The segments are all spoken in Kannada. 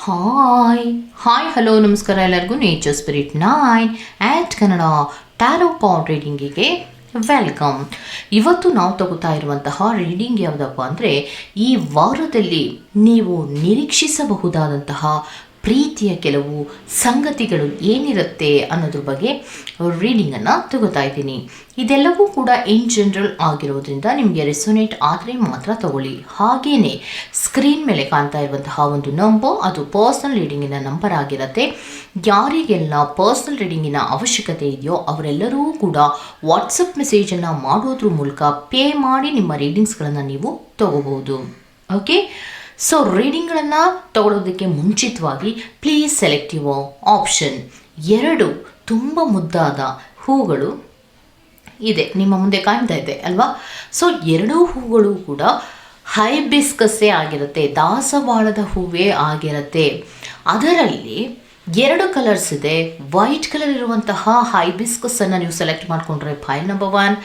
ಹಾಯ್ ಹಾಯ್ ಹಲೋ ನಮಸ್ಕಾರ ಎಲ್ಲರಿಗೂ nature spirit nine at Kannada tarot card ರೀಡಿಂಗಿಗೆ welcome ಇವತ್ತು ನಾವು ತಗೋತಾ ಇರುವಂತಹ ರೀಡಿಂಗ್ ಯಾವುದಪ್ಪ ಅಂದರೆ ಈ ವಾರದಲ್ಲಿ ನೀವು ನಿರೀಕ್ಷಿಸಬಹುದಾದಂತಹ ಪ್ರೀತಿಯ ಕೆಲವು ಸಂಗತಿಗಳು ಏನಿರುತ್ತೆ ಅನ್ನೋದ್ರ ಬಗ್ಗೆ ರೀಡಿಂಗನ್ನು ತಗೋತಾ ಇದ್ದೀನಿ. ಇದೆಲ್ಲವೂ ಕೂಡ ಇನ್ ಜನರಲ್ ಆಗಿರೋದ್ರಿಂದ ನಿಮಗೆ ರೆಸೊನೇಟ್ ಆದರೆ ಮಾತ್ರ ತಗೊಳ್ಳಿ. ಹಾಗೆಯೇ ಸ್ಕ್ರೀನ್ ಮೇಲೆ ಕಾಣ್ತಾ ಇರುವಂತಹ ಒಂದು ನಂಬರ್ ಅದು ಪರ್ಸ್ನಲ್ ರೀಡಿಂಗಿನ ನಂಬರ್ ಆಗಿರುತ್ತೆ. ಯಾರಿಗೆಲ್ಲ ಪರ್ಸ್ನಲ್ ರೀಡಿಂಗಿನ ಅವಶ್ಯಕತೆ ಇದೆಯೋ ಅವರೆಲ್ಲರೂ ಕೂಡ ವಾಟ್ಸಪ್ ಮೆಸೇಜನ್ನು ಮಾಡೋದ್ರ ಮೂಲಕ ಪೇ ಮಾಡಿ ನಿಮ್ಮ ರೀಡಿಂಗ್ಸ್ಗಳನ್ನು ನೀವು ತಗೋಬಹುದು. ಓಕೆ ಸೊ ರೀಡಿಂಗ್ಗಳನ್ನು ತಗೊಳ್ಳೋದಕ್ಕೆ ಮುಂಚಿತವಾಗಿ ಪ್ಲೀಸ್ ಸೆಲೆಕ್ಟ್ ಯುವರ್ ಆಪ್ಷನ್ ಎರಡು ತುಂಬ ಮುದ್ದಾದ ಹೂಗಳು ಇದೆ. ನಿಮ್ಮ ಮುಂದೆ ಕಾಣ್ತಾ ಇದೆ, ಅಲ್ವಾ? ಸೊ ಎರಡೂ ಹೂಗಳು ಕೂಡ ಹೈಬಿಸ್ಕಸ್ಸೇ ಆಗಿರುತ್ತೆ, ದಾಸವಾಳದ ಹೂವೇ ಆಗಿರುತ್ತೆ. ಅದರಲ್ಲಿ ಎರಡು ಕಲರ್ಸ್ ಇದೆ. ವೈಟ್ ಕಲರ್ ಇರುವಂತಹ ಹೈಬಿಸ್ಕಸ್ ಅನ್ನು ನೀವು ಸೆಲೆಕ್ಟ್ ಮಾಡಿಕೊಂಡ್ರೆ pile number one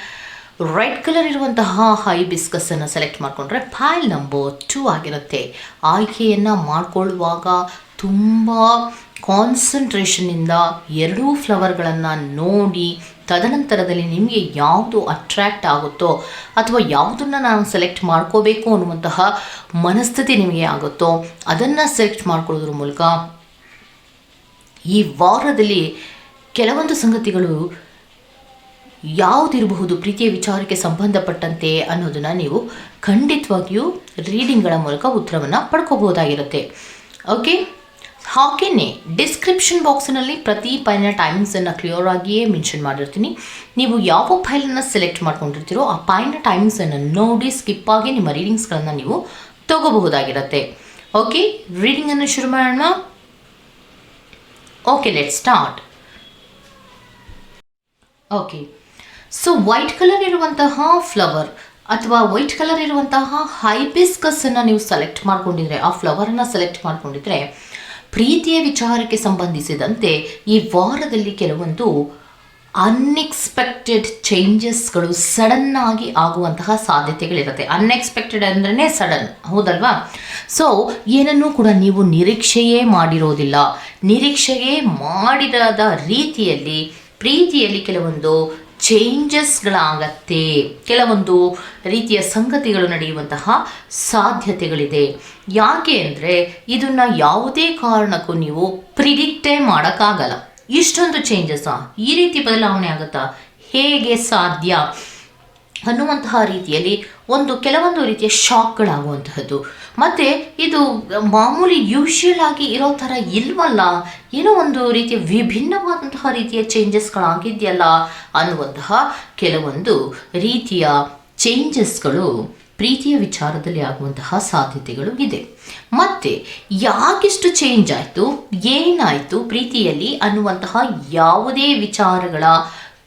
red colour ಇರುವಂತಹ ಹೈಬಿಸ್ಕಸ್ ಅನ್ನು ಸೆಲೆಕ್ಟ್ ಮಾಡಿಕೊಂಡ್ರೆ ಫೈಲ್ ನಂಬರ್ ಟೂ ಆಗಿರುತ್ತೆ. ಆಯ್ಕೆಯನ್ನು ಮಾಡಿಕೊಳ್ಳುವಾಗ ತುಂಬ ಕಾನ್ಸಂಟ್ರೇಷನಿಂದ ಎರಡೂ ಫ್ಲವರ್ಗಳನ್ನು ನೋಡಿ, ತದನಂತರದಲ್ಲಿ ನಿಮಗೆ ಯಾವುದು ಅಟ್ರ್ಯಾಕ್ಟ್ ಆಗುತ್ತೋ ಅಥವಾ ಯಾವುದನ್ನು ನಾನು ಸೆಲೆಕ್ಟ್ ಮಾಡ್ಕೋಬೇಕು ಅನ್ನುವಂತಹ ಮನಸ್ಥಿತಿ ನಿಮಗೆ ಆಗುತ್ತೋ ಅದನ್ನು ಸೆಲೆಕ್ಟ್ ಮಾಡ್ಕೊಳ್ಳೋದ್ರ ಮೂಲಕ ಈ ವಾರದಲ್ಲಿ ಕೆಲವೊಂದು ಸಂಗತಿಗಳು ಯಾವುದಿರಬಹುದು ಪ್ರೀತಿಯ ವಿಚಾರಕ್ಕೆ ಸಂಬಂಧಪಟ್ಟಂತೆ ಅನ್ನೋದನ್ನು ನೀವು ಖಂಡಿತವಾಗಿಯೂ ರೀಡಿಂಗ್ಗಳ ಮೂಲಕ ಉತ್ತರವನ್ನು ಪಡ್ಕೋಬಹುದಾಗಿರುತ್ತೆ. ಓಕೆ ಹಾಗೆಯೇ ಡಿಸ್ಕ್ರಿಪ್ಷನ್ ಬಾಕ್ಸ್ನಲ್ಲಿ ಪ್ರತಿ ಫೈಲ್ನ ಟೈಮಿಂಗ್ಸನ್ನು ಕ್ಲಿಯರ್ ಆಗಿಯೇ ಮೆನ್ಷನ್ ಮಾಡಿರ್ತೀನಿ. ನೀವು ಯಾವ ಫೈಲನ್ನು ಸೆಲೆಕ್ಟ್ ಮಾಡ್ಕೊಂಡಿರ್ತೀರೋ ಆ ಫೈಲ್ನ ಟೈಮಿಂಗ್ಸನ್ನು ನೋಡಿ ಸ್ಕಿಪ್ ಆಗಿ ನಿಮ್ಮ ರೀಡಿಂಗ್ಸ್ಗಳನ್ನು ನೀವು ತಗೋಬಹುದಾಗಿರುತ್ತೆ. ಓಕೆ ರೀಡಿಂಗನ್ನು ಶುರು ಮಾಡೋಣ. Okay let start okay so white colour ಇರುವಂತಹ ಫ್ಲವರ್ ಅಥವಾ ವೈಟ್ ಕಲರ್ ಇರುವಂತಹ ಹೈಬಿಸ್ಕಸ್ ಅನ್ನು ನೀವು ಸೆಲೆಕ್ಟ್ ಮಾಡ್ಕೊಂಡಿದ್ರೆ, ಆ ಫ್ಲವರನ್ನು ಸೆಲೆಕ್ಟ್ ಮಾಡ್ಕೊಂಡಿದ್ರೆ, ಪ್ರೀತಿಯ ವಿಚಾರಕ್ಕೆ ಸಂಬಂಧಿಸಿದಂತೆ ಈ ವಾರದಲ್ಲಿ ಕೆಲವೊಂದು ಅನ್ಎಕ್ಸ್ಪೆಕ್ಟೆಡ್ ಚೇಂಜಸ್ಗಳು ಸಡನ್ ಆಗಿ ಆಗುವಂತಹ ಸಾಧ್ಯತೆಗಳಿರುತ್ತೆ. ಅನ್ಎಕ್ಸ್ಪೆಕ್ಟೆಡ್ ಅಂದ್ರೆ ಸಡನ್ ಹೌದಲ್ವಾ? ಸೊ ಏನನ್ನೂ ಕೂಡ ನೀವು ನಿರೀಕ್ಷೆಯೇ ಮಾಡಿರೋದಿಲ್ಲ. ನಿರೀಕ್ಷೆಯೇ ಮಾಡಿರದ ರೀತಿಯಲ್ಲಿ, ಪ್ರೀತಿಯಲ್ಲಿ ಕೆಲವೊಂದು ಚೇಂಜಸ್ಗಳಾಗತ್ತೆ ಕೆಲವೊಂದು ರೀತಿಯ ಸಂಗತಿಗಳು ನಡೆಯುವಂತಹ ಸಾಧ್ಯತೆಗಳಿದೆ. ಯಾಕೆ ಅಂದರೆ ಇದನ್ನು ಯಾವುದೇ ಕಾರಣಕ್ಕೂ ನೀವು ಪ್ರಿಡಿಕ್ಟೇ ಮಾಡೋಕ್ಕಾಗಲ್ಲ. ಇಷ್ಟೊಂದು ಚೇಂಜಸ್ಸಾ ಈ ರೀತಿ ಬದಲಾವಣೆ ಆಗುತ್ತಾ? ಹೇಗೆ ಸಾಧ್ಯ? ಅನ್ನುವಂತಹ ರೀತಿಯಲ್ಲಿ ಒಂದು ಕೆಲವೊಂದು ರೀತಿಯ ಶಾಕ್ಗಳಾಗುವಂತಹದ್ದು. ಮತ್ತು ಇದು ಮಾಮೂಲಿ ಯೂಶುವಲ್ ಆಗಿ ಇರೋ ಥರ ಇಲ್ವಲ್ಲ? ಏನೋ ಒಂದು ರೀತಿಯ ವಿಭಿನ್ನವಾದಂತಹ ರೀತಿಯ ಚೇಂಜಸ್ಗಳಾಗಿದೆಯಲ್ಲ ಅನ್ನುವಂತಹ ಕೆಲವೊಂದು ರೀತಿಯ ಚೇಂಜಸ್ಗಳು ಪ್ರೀತಿಯ ವಿಚಾರದಲ್ಲಿ ಆಗುವಂತಹ ಸಾಧ್ಯತೆಗಳು ಇದೆ. ಮತ್ತು ಯಾಕಿಷ್ಟು ಚೇಂಜ್ ಆಯಿತು? ಏನಾಯಿತು ಪ್ರೀತಿಯಲ್ಲಿ ಅನ್ನುವಂತಹ ಯಾವುದೇ ವಿಚಾರಗಳ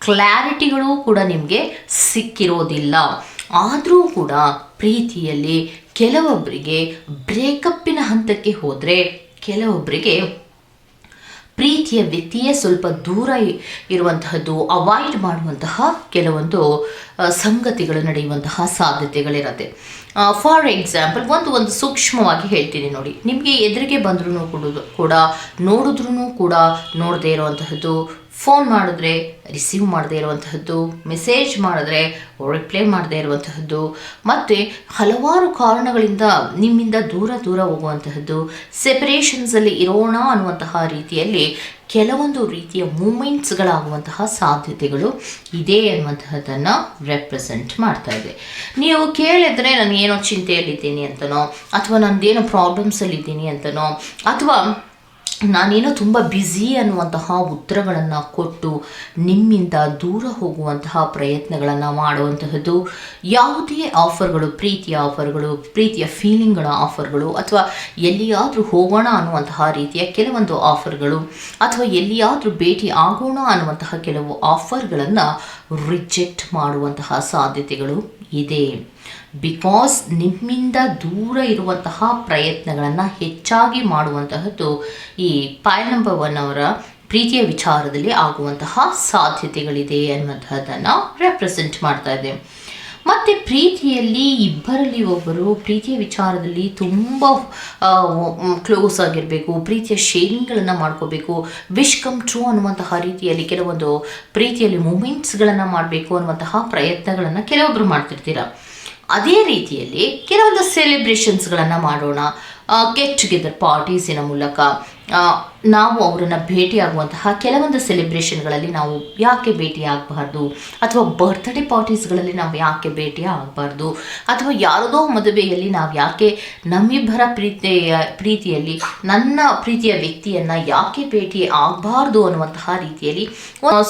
ಕ್ಲಾರಿಟಿಗಳು ಕೂಡ ನಿಮಗೆ ಸಿಕ್ಕಿರೋದಿಲ್ಲ. ಆದರೂ ಕೂಡ ಪ್ರೀತಿಯಲ್ಲಿ ಕೆಲವೊಬ್ಬರಿಗೆ ಬ್ರೇಕಪ್ಪಿನ ಹಂತಕ್ಕೆ ಹೋದರೆ ಕೆಲವೊಬ್ಬರಿಗೆ ಪ್ರೀತಿಯ ವ್ಯಕ್ತಿಯೇ ಸ್ವಲ್ಪ ದೂರ ಇರುವಂತಹದ್ದು ಅವಾಯ್ಡ್ ಮಾಡುವಂತಹ ಕೆಲವೊಂದು ಸಂಗತಿಗಳು ನಡೆಯುವಂತಹ ಸಾಧ್ಯತೆಗಳಿರುತ್ತೆ. ಫಾರ್ ಎಕ್ಸಾಂಪಲ್ ಒಂದು ಒಂದು ಸೂಕ್ಷ್ಮವಾಗಿ ಹೇಳ್ತೀನಿ ನೋಡಿ. ನಿಮಗೆ ಎದುರಿಗೆ ಬಂದ್ರೂ ಕೂಡ ಕೂಡ ನೋಡಿದ್ರೂ ಕೂಡ ನೋಡದೇ ಇರುವಂತಹದ್ದು ಫೋನ್ ಮಾಡಿದ್ರೆ, ರಿಸೀವ್ ಮಾಡದೇ ಇರುವಂತಹದ್ದು, ಮೆಸೇಜ್ ಮಾಡಿದ್ರೆ ರಿಪ್ಲೈ ಮಾಡದೇ ಇರುವಂತಹದ್ದು, ಮತ್ತು ಹಲವಾರು ಕಾರಣಗಳಿಂದ ನಿಮ್ಮಿಂದ ದೂರ ದೂರ ಹೋಗುವಂತಹದ್ದು ಸೆಪರೇಷನ್ಸಲ್ಲಿ ಇರೋಣ ಅನ್ನುವಂತಹ ರೀತಿಯಲ್ಲಿ ಕೆಲವೊಂದು ರೀತಿಯ ಮೂಮೆಂಟ್ಸ್ಗಳಾಗುವಂತಹ ಸಾಧ್ಯತೆಗಳು ಇದೆ ಅನ್ನುವಂತಹದ್ದನ್ನು ರೆಪ್ರೆಸೆಂಟ್ ಮಾಡ್ತಾ ಇದೆ. ನೀವು ಕೇಳಿದ್ರೆ ನಾನು ಏನೋ ಚಿಂತೆಯಲ್ಲಿದ್ದೀನಿ ಅಂತನೋ, ಅಥವಾ ನಂದೇನೋ ಪ್ರಾಬ್ಲಮ್ಸಲ್ಲಿದ್ದೀನಿ ಅಂತನೋ, ಅಥವಾ ನಾನೇನೋ ತುಂಬ ಬ್ಯುಸಿ ಅನ್ನುವಂತಹ ಉತ್ತರಗಳನ್ನು ಕೊಟ್ಟು ನಿಮ್ಮಿಂದ ದೂರ ಹೋಗುವಂತಹ ಪ್ರಯತ್ನಗಳನ್ನು ಮಾಡುವಂತಹದ್ದು, ಯಾವುದೇ ಆಫರ್ಗಳು ಪ್ರೀತಿಯ ಆಫರ್ಗಳು ಪ್ರೀತಿಯ ಫೀಲಿಂಗ್ಗಳ ಆಫರ್ಗಳು ಅಥವಾ ಎಲ್ಲಿಯಾದರೂ ಹೋಗೋಣ ಅನ್ನುವಂತಹ ರೀತಿಯ ಕೆಲವೊಂದು ಆಫರ್ಗಳು ಅಥವಾ ಎಲ್ಲಿಯಾದರೂ ಭೇಟಿ ಆಗೋಣ ಅನ್ನುವಂತಹ ಕೆಲವು ಆಫರ್ಗಳನ್ನು ರಿಜೆಕ್ಟ್ ಮಾಡುವಂತಹ ಸಾಧ್ಯತೆಗಳು ಇದೆ. ಬಿಕಾಸ್ ನಿಮ್ಮಿಂದ ದೂರ ಇರುವಂತಹ ಪ್ರಯತ್ನಗಳನ್ನು ಹೆಚ್ಚಾಗಿ ಮಾಡುವಂತಹದ್ದು ಈ ಪಾಯ್ ನಂಬರ್ ಒನ್ ಅವರ ಪ್ರೀತಿಯ ವಿಚಾರದಲ್ಲಿ ಆಗುವಂತಹ ಸಾಧ್ಯತೆಗಳಿದೆ ಅನ್ನುವಂತಹದ್ದನ್ನು ರೆಪ್ರೆಸೆಂಟ್ ಮಾಡ್ತಾ ಇದೆ. ಮತ್ತು ಪ್ರೀತಿಯಲ್ಲಿ ಇಬ್ಬರಲ್ಲಿ ಒಬ್ಬರು ಪ್ರೀತಿಯ ವಿಚಾರದಲ್ಲಿ ತುಂಬ ಕ್ಲೋಸ್ ಆಗಿರಬೇಕು, ಪ್ರೀತಿಯ ಶೇರಿಂಗ್ಗಳನ್ನು ಮಾಡ್ಕೋಬೇಕು ವಿಶ್ ಕಮ್ ಟ್ರೂ ಅನ್ನುವಂತಹ ರೀತಿಯಲ್ಲಿ ಕೆಲವೊಂದು ಪ್ರೀತಿಯಲ್ಲಿ ಮೂಮೆಂಟ್ಸ್ಗಳನ್ನು ಮಾಡಬೇಕು ಅನ್ನುವಂತಹ ಪ್ರಯತ್ನಗಳನ್ನು ಕೆಲವೊಬ್ಬರು ಮಾಡ್ತಿರ್ತೀರ. ಅದೇ ರೀತಿಯಲ್ಲಿ ಕೆಲವೊಂದು ಸೆಲೆಬ್ರೇಷನ್ಸ್ಗಳನ್ನು ಮಾಡೋಣ ಗೆಟ್ ಟುಗೆದರ್ ಪಾರ್ಟೀಸಿನ ಮೂಲಕ. ನಾವು ಅವರನ್ನು ಭೇಟಿಯಾಗುವಂತಹ ಕೆಲವೊಂದು ಸೆಲೆಬ್ರೇಷನ್ಗಳಲ್ಲಿ ನಾವು ಯಾಕೆ ಭೇಟಿ ಆಗಬಾರ್ದು ಅಥವಾ ಬರ್ತ್ಡೇ ಪಾರ್ಟೀಸ್ಗಳಲ್ಲಿ ನಾವು ಯಾಕೆ ಭೇಟಿ ಆಗಬಾರ್ದು ಅಥವಾ ಯಾರದೋ ಮದುವೆಯಲ್ಲಿ ನಾವು ಯಾಕೆ ನಮ್ಮಿಬ್ಬರ ಪ್ರೀತಿಯ, ಪ್ರೀತಿಯಲ್ಲಿ, ನನ್ನ ಪ್ರೀತಿಯ ವ್ಯಕ್ತಿಯನ್ನು ಯಾಕೆ ಭೇಟಿ ಆಗಬಾರ್ದು ಅನ್ನುವಂತಹ ರೀತಿಯಲ್ಲಿ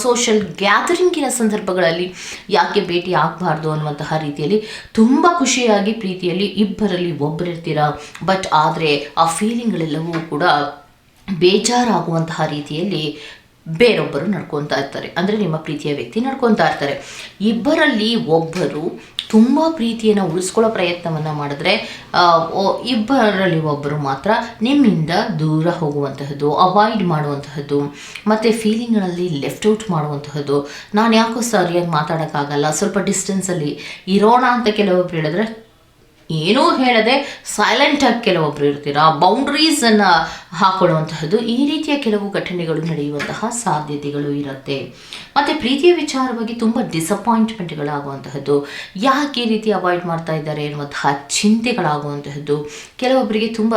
ಸೋಷಲ್ ಗ್ಯಾದರಿಂಗಿನ ಸಂದರ್ಭಗಳಲ್ಲಿ ಯಾಕೆ ಭೇಟಿ ಆಗಬಾರ್ದು ಅನ್ನುವಂತಹ ರೀತಿಯಲ್ಲಿ ತುಂಬ ಖುಷಿಯಾಗಿ ಪ್ರೀತಿಯಲ್ಲಿ ಇಬ್ಬರಲ್ಲಿ ಒಬ್ಬರಿರ್ತೀರ ಬಟ್ ಆದರೆ ಆ ಫೀಲಿಂಗ್ಗಳೆಲ್ಲವೂ ಕೂಡ ಬೇಜಾರಾಗುವಂತಹ ರೀತಿಯಲ್ಲಿ ಬೇರೊಬ್ಬರು ನಡ್ಕೊತಾ ಇರ್ತಾರೆ. ಅಂದರೆ ನಿಮ್ಮ ಪ್ರೀತಿಯ ವ್ಯಕ್ತಿ ನಡ್ಕೊತಾ ಇರ್ತಾರೆ. ಇಬ್ಬರಲ್ಲಿ ಒಬ್ಬರು ತುಂಬ ಪ್ರೀತಿಯನ್ನು ಉಳಿಸ್ಕೊಳ್ಳೋ ಪ್ರಯತ್ನವನ್ನು ಮಾಡಿದ್ರೆ ಇಬ್ಬರಲ್ಲಿ ಒಬ್ಬರು ಮಾತ್ರ ನಿಮ್ಮಿಂದ ದೂರ ಹೋಗುವಂತಹದ್ದು ಅವಾಯ್ಡ್ ಮಾಡುವಂತಹದ್ದು, ಮತ್ತು ಫೀಲಿಂಗ್ಗಳಲ್ಲಿ ಲೆಫ್ಟ್ ಔಟ್ ಮಾಡುವಂತಹದ್ದು, ನಾನು ಯಾಕೋ ಸರಿಯಾಗಿ ಮಾತಾಡೋಕ್ಕಾಗಲ್ಲ, ಸ್ವಲ್ಪ ಡಿಸ್ಟೆನ್ಸಲ್ಲಿ ಇರೋಣ ಅಂತ ಕೆಲವೊಬ್ಬರು ಹೇಳಿದ್ರೆ ಏನೂ ಹೇಳದೆ ಸೈಲೆಂಟಾಗಿ ಕೆಲವೊಬ್ಬರು ಇರ್ತೀರಾ? ಬೌಂಡ್ರೀಸನ್ನು ಹಾಕೊಳ್ಳುವಂತಹದ್ದು ಈ ರೀತಿಯ ಕೆಲವು ಘಟನೆಗಳು ನಡೆಯುವಂತಹ ಸಾಧ್ಯತೆಗಳು ಇರುತ್ತೆ. ಮತ್ತು ಪ್ರೀತಿಯ ವಿಚಾರವಾಗಿ ತುಂಬ ಡಿಸಪಾಯಿಂಟ್ಮೆಂಟ್ಗಳಾಗುವಂತಹದ್ದು ಯಾಕೆ ಈ ರೀತಿ ಅವಾಯ್ಡ್ ಮಾಡ್ತಾ ಇದ್ದಾರೆ ಎನ್ನುವಂತಹ ಚಿಂತೆಗಳಾಗುವಂತಹದ್ದು ಕೆಲವೊಬ್ಬರಿಗೆ ತುಂಬ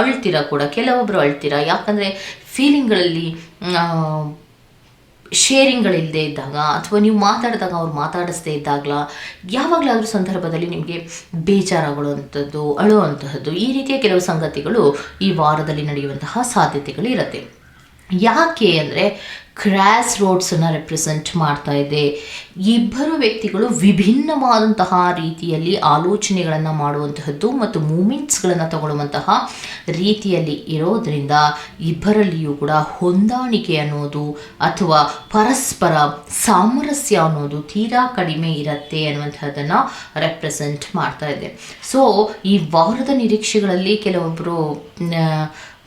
ಅಳ್ತೀರಾ ಕೂಡ? ಕೆಲವೊಬ್ಬರು ಅಳ್ತೀರಾ? ಯಾಕಂದರೆ ಫೀಲಿಂಗ್ಗಳಲ್ಲಿ ಶೇರಿಂಗ್ಗಳಿಲ್ಲದೆ ಇದ್ದಾಗ ಅಥವಾ ನೀವು ಮಾತಾಡಿದಾಗ ಅವ್ರು ಮಾತಾಡಿಸ್ದೇ ಇದ್ದಾಗಲ, ಯಾವಾಗಲಾದರೂ ಸಂದರ್ಭದಲ್ಲಿ ನಿಮಗೆ ಬೇಜಾರಾಗುವಂಥದ್ದು ಅಳುವಂತಹದ್ದು, ಈ ರೀತಿಯ ಕೆಲವು ಸಂಗತಿಗಳು ಈ ವಾರದಲ್ಲಿ ನಡೆಯುವಂತಹ ಸಾಧ್ಯತೆಗಳು ಇರುತ್ತೆ. ಯಾಕೆ ಅಂದರೆ ಕ್ರಾಸ್ ರೋಡ್ಸನ್ನು ರೆಪ್ರೆಸೆಂಟ್ ಮಾಡ್ತಾ ಇದೆ. ಇಬ್ಬರು ವ್ಯಕ್ತಿಗಳು ವಿಭಿನ್ನವಾದಂತಹ ರೀತಿಯಲ್ಲಿ ಆಲೋಚನೆಗಳನ್ನು ಮಾಡುವಂತಹದ್ದು ಮತ್ತು ಮೂಮೆಂಟ್ಸ್ಗಳನ್ನು ತಗೊಳ್ಳುವಂತಹ ರೀತಿಯಲ್ಲಿ ಇರೋದರಿಂದ ಇಬ್ಬರಲ್ಲಿಯೂ ಕೂಡ ಹೊಂದಾಣಿಕೆ ಅನ್ನೋದು ಅಥವಾ ಪರಸ್ಪರ ಸಾಮರಸ್ಯ ಅನ್ನೋದು ತೀರಾ ಕಡಿಮೆ ಇರುತ್ತೆ ಅನ್ನುವಂಥದ್ದನ್ನು ರೆಪ್ರೆಸೆಂಟ್ ಮಾಡ್ತಾ ಇದೆ. ಸೊ ಈ ವಾರದ ನಿರೀಕ್ಷೆಗಳಲ್ಲಿ ಕೆಲವೊಬ್ಬರು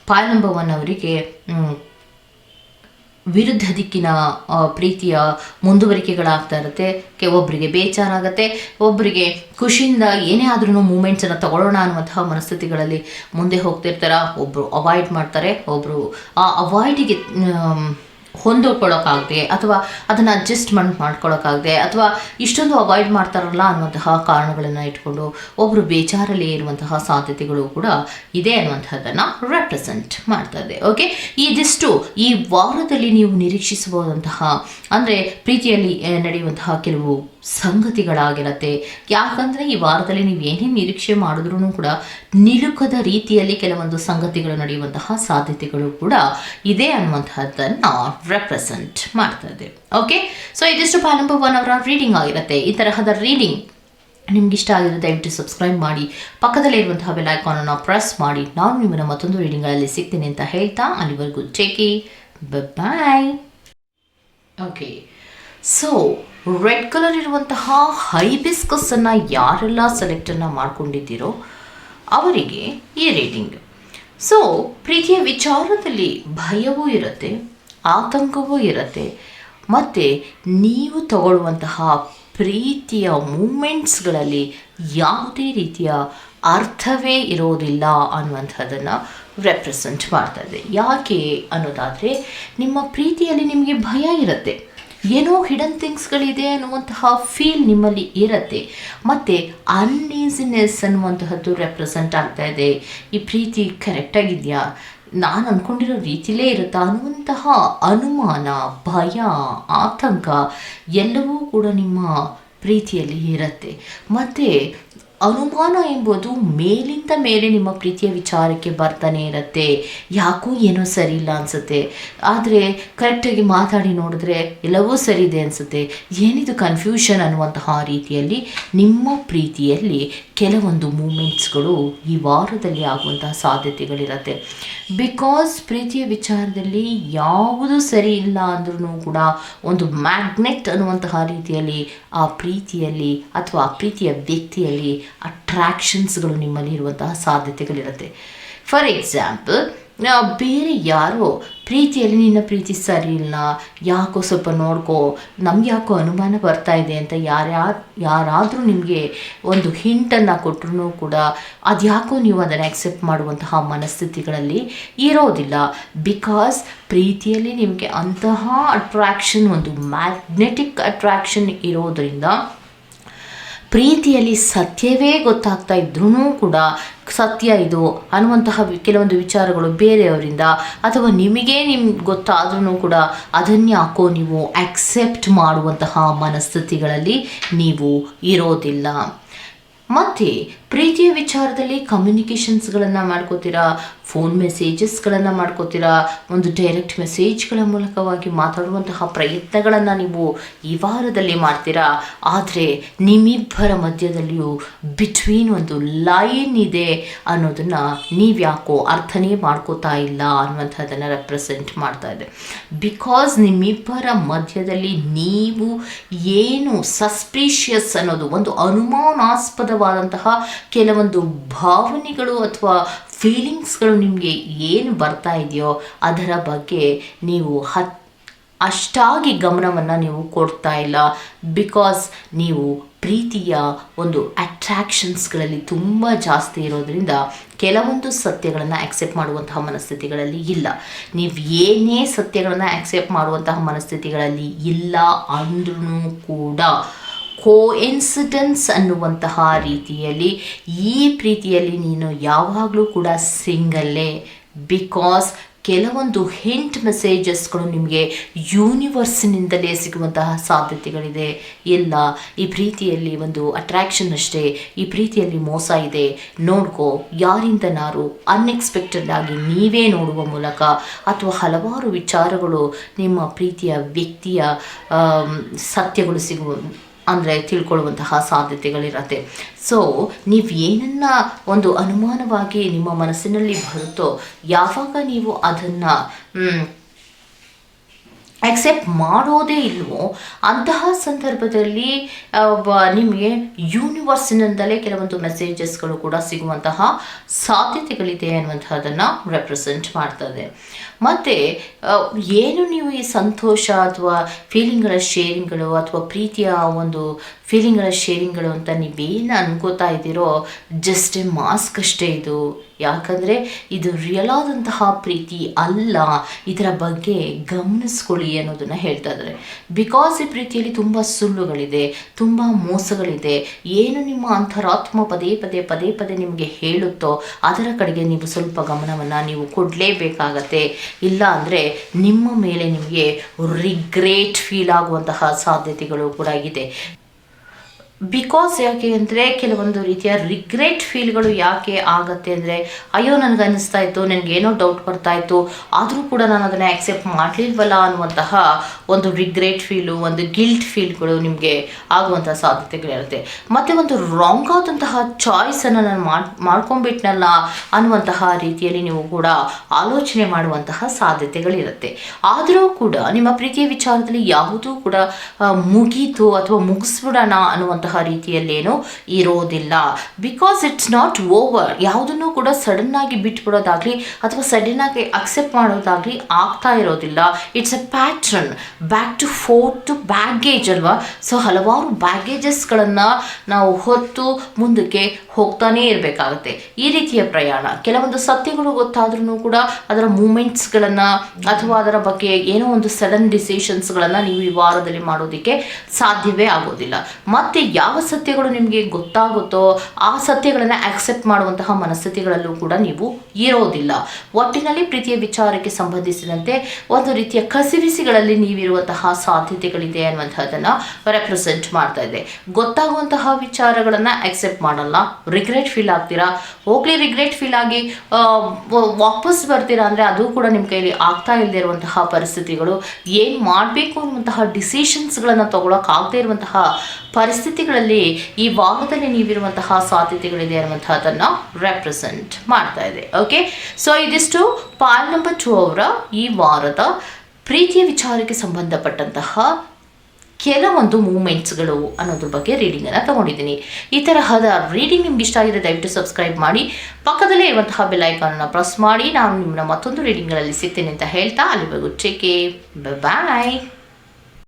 ಪಾಯ್ ನಂಬರ್ ಒನ್ ಅವರಿಗೆ ವಿರುದ್ಧ ದಿಕ್ಕಿನ ಪ್ರೀತಿಯ ಮುಂದುವರಿಕೆಗಳಾಗ್ತಾ ಇರುತ್ತೆ. ಕೆ ಒಬ್ಬರಿಗೆ ಬೇಜಾರಾಗುತ್ತೆ. ಒಬ್ಬರಿಗೆ ಖುಷಿಯಿಂದ ಏನೇ ಆದ್ರೂ ಮೂಮೆಂಟ್ಸನ್ನು ತಗೊಳ್ಳೋಣ ಅನ್ನುವಂತಹ ಮನಸ್ಥಿತಿಗಳಲ್ಲಿ ಮುಂದೆ ಹೋಗ್ತಿರ್ತಾರ. ಒಬ್ಬರು ಅವಾಯ್ಡ್ ಮಾಡ್ತಾರೆ. ಒಬ್ಬರು ಆ ಅವಾಯ್ಡಿಗೆ ಹೊಂದಿಕೊಳ್ಳೋಕ್ಕಾಗದೆ ಅಥವಾ ಅದನ್ನು ಅಡ್ಜಸ್ಟ್ಮೆಂಟ್ ಮಾಡ್ಕೊಳ್ಳೋಕ್ಕಾಗದೆ ಅಥವಾ ಇಷ್ಟೊಂದು ಅವಾಯ್ಡ್ ಮಾಡ್ತಾರಲ್ಲ ಅನ್ನುವಂತಹ ಕಾರಣಗಳನ್ನು ಇಟ್ಕೊಂಡು ಒಬ್ಬರು ಬೇಜಾರಲ್ಲಿ ಇರುವಂತಹ ಸಾಧ್ಯತೆಗಳು ಕೂಡ ಇದೆ ಅನ್ನುವಂಥದ್ದನ್ನು ರೆಪ್ರೆಸೆಂಟ್ ಮಾಡ್ತಾ ಇದೆ. ಓಕೆ ಇದಿಷ್ಟು ಈ ವಾರದಲ್ಲಿ ನೀವು ನಿರೀಕ್ಷಿಸಬಹುದಂತಹ, ಅಂದರೆ ಪ್ರೀತಿಯಲ್ಲಿ ನಡೆಯುವಂತಹ ಕೆಲವು ಸಂಗತಿಗಳಾಗಿರತ್ತೆ. ಯಾಕಂದರೆ ಈ ವಾರದಲ್ಲಿ ನೀವು ಏನೇ ನಿರೀಕ್ಷೆ ಮಾಡಿದ್ರೂ ಕೂಡ ನಿಲುಕದ ರೀತಿಯಲ್ಲಿ ಕೆಲವೊಂದು ಸಂಗತಿಗಳು ನಡೆಯುವಂತಹ ಸಾಧ್ಯತೆಗಳು ಕೂಡ ಇದೆ ಅನ್ನುವಂತಹದ್ದನ್ನು ರೆಪ್ರೆಸೆಂಟ್ ಮಾಡ್ತದೆ. ಓಕೆ ಸೊ ಇದಿಷ್ಟು ಪಾಲ್ ನಂಬರ್ ಒನ್ ಅವರ ರೀಡಿಂಗ್ ಆಗಿರುತ್ತೆ. ಈ ತರಹದ ರೀಡಿಂಗ್ ನಿಮ್ಗೆ ಇಷ್ಟ ಆಗಿದ್ರೆ ದಯವಿಟ್ಟು ಸಬ್ಸ್ಕ್ರೈಬ್ ಮಾಡಿ. ಪಕ್ಕದಲ್ಲಿರುವಂತಹ ಬೆಲ್ ಐಕಾನನ್ನು ಪ್ರೆಸ್ ಮಾಡಿ. ನಾನು ನಿಮ್ಮನ್ನು ಮತ್ತೊಂದು ರೀಡಿಂಗ್ಗಳಲ್ಲಿ ಸಿಗ್ತೀನಿ ಅಂತ ಹೇಳ್ತಾ ಅಲ್ಲಿವರೆಗೂ ಚೇಕಿ bye okay so red colour ಇರುವಂತಹ ಹೈಬಿಸ್ಕಸ್ಸನ್ನು ಯಾರೆಲ್ಲ ಸೆಲೆಕ್ಟನ್ನು ಮಾಡ್ಕೊಂಡಿದ್ದೀರೋ ಅವರಿಗೆ ಈ ರೀಡಿಂಗ್ ಸೊ ಪ್ರೀತಿಯ ವಿಚಾರದಲ್ಲಿ ಭಯವೂ ಇರುತ್ತೆ. ಆತಂಕವೂ ಇರುತ್ತೆ. ಮತ್ತು ನೀವು ತಗೊಳ್ಳುವಂತಹ ಪ್ರೀತಿಯ ಮೂಮೆಂಟ್ಸ್ಗಳಲ್ಲಿ ಯಾವುದೇ ರೀತಿಯ ಅರ್ಥವೇ ಇರೋದಿಲ್ಲ ಅನ್ನುವಂಥದ್ದನ್ನು ರೆಪ್ರೆಸೆಂಟ್ ಮಾಡ್ತದೆ. ಯಾಕೆ ಅನ್ನೋದಾದರೆ ನಿಮ್ಮ ಪ್ರೀತಿಯಲ್ಲಿ ನಿಮಗೆ ಭಯ ಇರುತ್ತೆ. ಏನೋ ಹಿಡನ್ ಥಿಂಗ್ಸ್ಗಳಿದೆ ಅನ್ನುವಂತಹ ಫೀಲ್ ನಿಮ್ಮಲ್ಲಿ ಇರುತ್ತೆ. ಮತ್ತು ಅನ್ಈಸಿನೆಸ್ ಅನ್ನುವಂತಹದ್ದು ರೆಪ್ರೆಸೆಂಟ್ ಆಗ್ತಾ ಇದೆ. ಈ ಪ್ರೀತಿ ಕರೆಕ್ಟಾಗಿದೆಯಾ ನಾನು ಅಂದ್ಕೊಂಡಿರೋ ರೀತಿಲೇ ಇರುತ್ತಾ ಅನ್ನುವಂತಹ ಅನುಮಾನ, ಭಯ, ಆತಂಕ ಎಲ್ಲವೂ ಕೂಡ ನಿಮ್ಮ ಪ್ರೀತಿಯಲ್ಲಿ ಇರುತ್ತೆ. ಮತ್ತು ಅನುಮಾನ ಎಂಬುದು ಮೇಲಿಂದ ಮೇಲೆ ನಿಮ್ಮ ಪ್ರೀತಿಯ ವಿಚಾರಕ್ಕೆ ಬರ್ತಾನೆ ಇರುತ್ತೆ. ಯಾಕೋ ಏನೋ ಸರಿ ಇಲ್ಲ ಅನಿಸುತ್ತೆ. ಆದರೆ ಕರೆಕ್ಟಾಗಿ ಮಾತಾಡಿ ನೋಡಿದ್ರೆ ಎಲ್ಲವೂ ಸರಿ ಇದೆ ಅನಿಸುತ್ತೆ. ಏನಿದು ಕನ್ಫ್ಯೂಷನ್ ಅನ್ನುವಂತಹ ರೀತಿಯಲ್ಲಿ ನಿಮ್ಮ ಪ್ರೀತಿಯಲ್ಲಿ ಕೆಲವೊಂದು ಮೂಮೆಂಟ್ಸ್ಗಳು ಈ ವಾರದಲ್ಲಿ ಆಗುವಂತಹ ಸಾಧ್ಯತೆಗಳಿರುತ್ತೆ. ಬಿಕಾಸ್ ಪ್ರೀತಿಯ ವಿಚಾರದಲ್ಲಿ ಯಾವುದು ಸರಿ ಇಲ್ಲ ಅಂದ್ರೂ ಕೂಡ ಒಂದು ಮ್ಯಾಗ್ನೆಟ್ ಅನ್ನುವಂತಹ ರೀತಿಯಲ್ಲಿ ಆ ಪ್ರೀತಿಯಲ್ಲಿ ಅಥವಾ ಆ ಪ್ರೀತಿಯ ವ್ಯಕ್ತಿಯಲ್ಲಿ ಅಟ್ರಾಕ್ಷನ್ಸ್ಗಳು ನಿಮ್ಮಲ್ಲಿ ಇರುವಂತಹ ಸಾಧ್ಯತೆಗಳಿರುತ್ತೆ. ಫಾರ್ ಎಕ್ಸಾಂಪಲ್ ಬೇರೆ ಯಾರು ಪ್ರೀತಿಯಲ್ಲಿ ನಿನ್ನ ಪ್ರೀತಿ ಸರಿ ಇಲ್ಲ, ಯಾಕೋ ಸ್ವಲ್ಪ ನೋಡ್ಕೋ, ನಮ್ಗೆ ಯಾಕೋ ಅನುಮಾನ ಬರ್ತಾ ಇದೆ ಅಂತ ಯಾರ್ಯಾರು ಯಾರಾದರೂ ನಿಮಗೆ ಒಂದು ಹಿಂಟನ್ನು ಕೊಟ್ಟರು ಕೂಡ ಅದ್ಯಾಕೋ ನೀವು ಅದನ್ನು ಆಕ್ಸೆಪ್ಟ್ ಮಾಡುವಂತಹ ಮನಸ್ಥಿತಿಗಳಲ್ಲಿ ಇರೋದಿಲ್ಲ. ಬಿಕಾಸ್ ಪ್ರೀತಿಯಲ್ಲಿ ನಿಮಗೆ ಅಂತಹ ಅಟ್ರಾಕ್ಷನ್ ಒಂದು ಮ್ಯಾಗ್ನೆಟಿಕ್ ಅಟ್ರಾಕ್ಷನ್ ಇರೋದರಿಂದ ಪ್ರೀತಿಯಲ್ಲಿ ಸತ್ಯವೇ ಗೊತ್ತಾಗ್ತಾ ಇದ್ರೂ ಕೂಡ ಸತ್ಯ ಇದು ಅನ್ನುವಂತಹ ಕೆಲವೊಂದು ವಿಚಾರಗಳು ಬೇರೆಯವರಿಂದ ಅಥವಾ ನಿಮಗೆ ನಿಮ್ಗೆ ಗೊತ್ತಾದ್ರೂ ಕೂಡ ಅದನ್ಯಾಕೋ ನೀವು ಆಕ್ಸೆಪ್ಟ್ ಮಾಡುವಂತಹ ಮನಸ್ಥಿತಿಗಳಲ್ಲಿ ನೀವು ಇರೋದಿಲ್ಲ. ಮತ್ತು ಪ್ರೀತಿಯ ವಿಚಾರದಲ್ಲಿ ಕಮ್ಯುನಿಕೇಷನ್ಸ್ಗಳನ್ನು ಮಾಡ್ಕೋತೀರಾ? ಫೋನ್ ಮೆಸೇಜಸ್ಗಳನ್ನು ಮಾಡ್ಕೋತೀರಾ? ಒಂದು ಡೈರೆಕ್ಟ್ ಮೆಸೇಜ್ಗಳ ಮೂಲಕವಾಗಿ ಮಾತಾಡುವಂತಹ ಪ್ರಯತ್ನಗಳನ್ನು ನೀವು ಈ ವಾರದಲ್ಲಿ ಮಾಡ್ತೀರಾ? ಆದರೆ ನಿಮ್ಮಿಬ್ಬರ ಮಧ್ಯದಲ್ಲಿಯೂ ಬಿಟ್ವೀನ್ ಒಂದು ಲೈನ್ ಇದೆ ಅನ್ನೋದನ್ನು ನೀವ್ಯಾಕೋ ಅರ್ಥನೇ ಮಾಡ್ಕೋತಾ ಇಲ್ಲ ಅನ್ನುವಂಥದ್ದನ್ನು ರೆಪ್ರೆಸೆಂಟ್ ಮಾಡ್ತಾ ಇದೆ. ಬಿಕಾಸ್ ನಿಮ್ಮಿಬ್ಬರ ಮಧ್ಯದಲ್ಲಿ ನೀವು ಏನು ಸಸ್ಪಿಷಿಯಸ್ ಅನ್ನೋದು, ಒಂದು ಅನುಮಾನಾಸ್ಪದವಾದಂತಹ ಕೆಲವೊಂದು ಭಾವನೆಗಳು ಅಥವಾ ಫೀಲಿಂಗ್ಸ್ಗಳು ನಿಮಗೆ ಏನು ಬರ್ತಾ ಇದೆಯೋ ಅದರ ಬಗ್ಗೆ ನೀವು ಹತ್, ಅಷ್ಟಾಗಿ ಗಮನವನ್ನು ನೀವು ಕೊಡ್ತಾ ಇಲ್ಲ. ಬಿಕಾಸ್ ನೀವು ಪ್ರೀತಿಯ ಒಂದು ಅಟ್ರ್ಯಾಕ್ಷನ್ಸ್ಗಳಲ್ಲಿ ತುಂಬ ಜಾಸ್ತಿ ಇರೋದರಿಂದ ಕೆಲವೊಂದು ಸತ್ಯಗಳನ್ನು ಆಕ್ಸೆಪ್ಟ್ ಮಾಡುವಂತಹ ಮನಸ್ಥಿತಿಗಳಲ್ಲಿ ಇಲ್ಲ. ನೀವು ಏನೇ ಸತ್ಯಗಳನ್ನು ಆಕ್ಸೆಪ್ಟ್ ಮಾಡುವಂತಹ ಮನಸ್ಥಿತಿಗಳಲ್ಲಿ ಇಲ್ಲ ಅಂದ್ರೂ ಕೂಡ ಕೋ ಇನ್ಸಿಡೆನ್ಸ್ ಅನ್ನುವಂತಹ ರೀತಿಯಲ್ಲಿ ಈ ಪ್ರೀತಿಯಲ್ಲಿ ನೀನು ಯಾವಾಗಲೂ ಕೂಡ ಸಿಂಗಲ್ಲೇ ಬಿಕಾಸ್ ಕೆಲವೊಂದು ಹಿಂಟ್ ಮೆಸೇಜಸ್ಗಳು ನಿಮಗೆ ಯೂನಿವರ್ಸ್ನಿಂದಲೇ ಸಿಗುವಂತಹ ಸಾಧ್ಯತೆಗಳಿದೆ. ಇಲ್ಲ, ಈ ಪ್ರೀತಿಯಲ್ಲಿ ಒಂದು ಅಟ್ರಾಕ್ಷನ್ ಅಷ್ಟೇ, ಈ ಪ್ರೀತಿಯಲ್ಲಿ ಮೋಸ ಇದೆ. ನೋಡ್ಕೋ ಯಾರಿಂದನಾರು ಅನ್ಎಕ್ಸ್ಪೆಕ್ಟೆಡ್ ಆಗಿ ನೀವೇ ನೋಡುವ ಮೂಲಕ ಅಥವಾ ಹಲವಾರು ವಿಚಾರಗಳು ನಿಮ್ಮ ಪ್ರೀತಿಯ ವ್ಯಕ್ತಿಯ ಸತ್ಯಗಳು ಸಿಗುವ ಅಂದರೆ ತಿಳ್ಕೊಳ್ಳುವಂತಹ ಸಾಧ್ಯತೆಗಳಿರತ್ತೆ. ಸೊ ನೀವು ಏನನ್ನ ಒಂದು ಅನುಮಾನವಾಗಿ ನಿಮ್ಮ ಮನಸ್ಸಿನಲ್ಲಿ ಬರುತ್ತೋ ಯಾವಾಗ ನೀವು ಅದನ್ನು ಆಕ್ಸೆಪ್ಟ್ ಮಾಡೋದೇ ಇಲ್ವೋ, ಅಂತಹ ಸಂದರ್ಭದಲ್ಲಿ ನಿಮಗೆ ಯೂನಿವರ್ಸಿನಿಂದಲೇ ಕೆಲವೊಂದು ಮೆಸೇಜಸ್ಗಳು ಕೂಡ ಸಿಗುವಂತಹ ಸಾಧ್ಯತೆಗಳಿದೆ ಅನ್ನುವಂಥದ್ದನ್ನು ರೆಪ್ರೆಸೆಂಟ್ ಮಾಡ್ತದೆ. ಮತ್ತು ಏನು ನೀವು ಈ ಸಂತೋಷ ಅಥವಾ ಫೀಲಿಂಗ್ಗಳ ಶೇರಿಂಗ್ಗಳು ಅಥವಾ ಪ್ರೀತಿಯ ಒಂದು ಫೀಲಿಂಗ್ಗಳ ಶೇರಿಂಗ್ಗಳು ಅಂತ ನೀವೇನು ಅನ್ಕೋತಾ ಇದ್ದೀರೋ ಜಸ್ಟ್ ಎ ಮಾಸ್ಕ್ ಅಷ್ಟೇ ಇದು. ಯಾಕಂದರೆ ಇದು ರಿಯಲ್ ಆದಂತಹ ಪ್ರೀತಿ ಅಲ್ಲ. ಇದರ ಬಗ್ಗೆ ಗಮನಿಸ್ಕೊಳ್ಳಿ ಅನ್ನೋದನ್ನು ಹೇಳ್ತಾ ಇದ್ದಾರೆ. ಬಿಕಾಸ್ ಈ ಪ್ರೀತಿಯಲ್ಲಿ ತುಂಬ ಸುಳ್ಳುಗಳಿದೆ, ತುಂಬ ಮೋಸಗಳಿದೆ, ಏನು ನಿಮ್ಮ ಅಂತರಾತ್ಮ ಪದೇ ಪದೇ ಪದೇ ಪದೇ ನಿಮಗೆ ಹೇಳುತ್ತೋ ಅದರ ಕಡೆಗೆ ನೀವು ಸ್ವಲ್ಪ ಗಮನವನ್ನು ನೀವು ಕೊಡಲೇಬೇಕಾಗತ್ತೆ. ಇಲ್ಲ ಅಂದರೆ ನಿಮ್ಮ ಮೇಲೆ ನಿಮಗೆ ರಿಗ್ರೇಟ್ ಫೀಲ್ ಆಗುವಂತಹ ಸಾಧ್ಯತೆಗಳು ಕೂಡ ಇದೆ. ಬಿಕಾಸ್ ಯಾಕೆ ಅಂದರೆ ಕೆಲವೊಂದು ರೀತಿಯ ರಿಗ್ರೆಟ್ ಫೀಲ್ಗಳು ಯಾಕೆ ಆಗತ್ತೆ ಅಂದರೆ, ಅಯ್ಯೋ, ನನಗೆ ಅನ್ನಿಸ್ತಾ ಇತ್ತು ನನಗೇನೋ ಡೌಟ್ ಬರ್ತಾ ಇತ್ತು, ಆದರೂ ಕೂಡ ನಾನು ಅದನ್ನು ಆಕ್ಸೆಪ್ಟ್ ಮಾಡಲಿಲ್ವಲ್ಲ ಅನ್ನುವಂತಹ ಒಂದು ರಿಗ್ರೆಟ್ ಫೀಲು ಒಂದು ಗಿಲ್ಟ್ ಫೀಲ್ಗಳು ನಿಮಗೆ ಆಗುವಂಥ ಸಾಧ್ಯತೆಗಳಿರುತ್ತೆ ಮತ್ತು ಒಂದು ರಾಂಗ್ ಆದಂತಹ ಚಾಯ್ಸನ್ನು ನಾನು ಮಾಡಿ, ಮಾಡ್ಕೊಂಡ್ಬಿಟ್ನಲ್ಲ ಅನ್ನುವಂತಹ ರೀತಿಯಲ್ಲಿ ನೀವು ಕೂಡ ಆಲೋಚನೆ ಮಾಡುವಂತಹ ಸಾಧ್ಯತೆಗಳಿರುತ್ತೆ ಆದರೂ ಕೂಡ ನಿಮ್ಮ ಪ್ರೀತಿಯ ವಿಚಾರದಲ್ಲಿ ಯಾವುದೂ ಕೂಡ ಮುಗೀತು ಅಥವಾ ಮುಗಿಸ್ಬಿಡೋಣ ಅನ್ನುವಂತಹ ರೀತಿಯಲ್ಲೇನೂ ಇರೋದಿಲ್ಲ. ಬಿಕಾಸ್ ಇಟ್ಸ್ ನಾಟ್ ಓವರ್ ಯಾವುದನ್ನು ಕೂಡ ಸಡನ್ ಆಗಿ ಬಿಟ್ಬಿಡೋದಾಗ್ಲಿ ಅಥವಾ ಸಡನ್ ಆಗಿ ಅಕ್ಸೆಪ್ಟ್ ಮಾಡೋದಾಗ್ಲಿ ಆಗ್ತಾ ಇರೋದಿಲ್ಲ. It's a pattern back to four to baggage ಅಲ್ವಾ? ಸೊ ಹಲವಾರು ಬ್ಯಾಗೇಜಸ್ಗಳನ್ನು ನಾವು ಹೊತ್ತು ಮುಂದಕ್ಕೆ ಹೋಗ್ತಾನೇ ಇರಬೇಕಾಗುತ್ತೆ. ಈ ರೀತಿಯ ಪ್ರಯಾಣ. ಕೆಲವೊಂದು ಸತ್ಯಗಳು ಗೊತ್ತಾದ್ರೂ ಕೂಡ ಅದರ ಮೂಮೆಂಟ್ಸ್ಗಳನ್ನು ಅಥವಾ ಅದರ ಬಗ್ಗೆ ಏನೋ ಒಂದು ಸಡನ್ ಡಿಸಿಷನ್ಸ್ಗಳನ್ನು ನೀವು ಈ ವಾರದಲ್ಲಿ ಮಾಡೋದಕ್ಕೆ ಸಾಧ್ಯವೇ ಆಗೋದಿಲ್ಲ. ಮತ್ತೆ ಯಾವ ಸತ್ಯಗಳು ನಿಮಗೆ ಗೊತ್ತಾಗುತ್ತೋ ಆ ಸತ್ಯಗಳನ್ನು ಆಕ್ಸೆಪ್ಟ್ ಮಾಡುವಂತಹ ಮನಸ್ಥಿತಿಗಳಲ್ಲೂ ಕೂಡ ನೀವು ಇರೋದಿಲ್ಲ. ಒಟ್ಟಿನಲ್ಲಿ ಪ್ರೀತಿಯ ವಿಚಾರಕ್ಕೆ ಸಂಬಂಧಿಸಿದಂತೆ ಒಂದು ರೀತಿಯ ಕಸಿವಿಸಿಗಳಲ್ಲಿ ನೀವಿರುವಂತಹ ಸಾಧ್ಯತೆಗಳಿದೆ ಅನ್ನುವಂಥದ್ದನ್ನು ರೆಪ್ರೆಸೆಂಟ್ ಮಾಡ್ತಾ ಇದೆ. ಗೊತ್ತಾಗುವಂತಹ ವಿಚಾರಗಳನ್ನು ಆಕ್ಸೆಪ್ಟ್ ಮಾಡಲ್ಲ. ರಿಗ್ರೆಟ್ ಫೀಲ್ ಆಗ್ತೀರಾ? ಹೋಗ್ಲಿ ರಿಗ್ರೆಟ್ ಫೀಲ್ ಆಗಿ ವಾಪಸ್ ಬರ್ತೀರಾ ಅಂದರೆ ಅದು ಕೂಡ ನಿಮ್ಮ ಕೈಯಲ್ಲಿ ಆಗ್ತಾ ಇಲ್ಲದೆ ಇರುವಂತಹ ಪರಿಸ್ಥಿತಿಗಳು. ಏನು ಮಾಡಬೇಕು ಅನ್ನುವಂತಹ ಡಿಸಿಷನ್ಸ್ಗಳನ್ನು ತಗೊಳಕ್ಕಾಗದೇ ಇರುವಂತಹ ಪರಿಸ್ಥಿತಿಗಳಲ್ಲಿ ಈ ವಾರದಲ್ಲಿ ನೀವಿರುವಂತಹ ಸಾಧ್ಯತೆಗಳಿದೆ ಅನ್ನುವಂಥದ್ದನ್ನು ರೆಪ್ರೆಸೆಂಟ್ ಮಾಡ್ತಾ ಇದೆ. ಓಕೆ ಸೊ ಇದಿಷ್ಟು ಪಾಲ್ ನಂಬರ್ ಟು ಅವರ ಈ ವಾರದ ಪ್ರೀತಿಯ ವಿಚಾರಕ್ಕೆ ಸಂಬಂಧಪಟ್ಟಂತಹ ಕೆಲವೊಂದು ಮೂಮೆಂಟ್ಸ್ಗಳು ಅನ್ನೋದ್ರ ಬಗ್ಗೆ ರೀಡಿಂಗನ್ನು ತಗೊಂಡಿದ್ದೀನಿ. ಈ ತರಹದ ರೀಡಿಂಗ್ ನಿಮ್ಗೆ ಇಷ್ಟ ಆಗಿದೆ ದಯವಿಟ್ಟು ಸಬ್ಸ್ಕ್ರೈಬ್ ಮಾಡಿ. ಪಕ್ಕದಲ್ಲೇ ಇರುವಂತಹ ಐಕಾನನ್ನು ಪ್ರೆಸ್ ಮಾಡಿ. ನಾನು ನಿಮ್ಮನ್ನ ಮತ್ತೊಂದು ರೀಡಿಂಗ್ಗಳಲ್ಲಿ ಸಿಗ್ತೇನೆ ಅಂತ ಹೇಳ್ತಾ ಅಲ್ಲಿವರೆಗೂ ಚೆಕ್ಕೆ ಬಾಯ್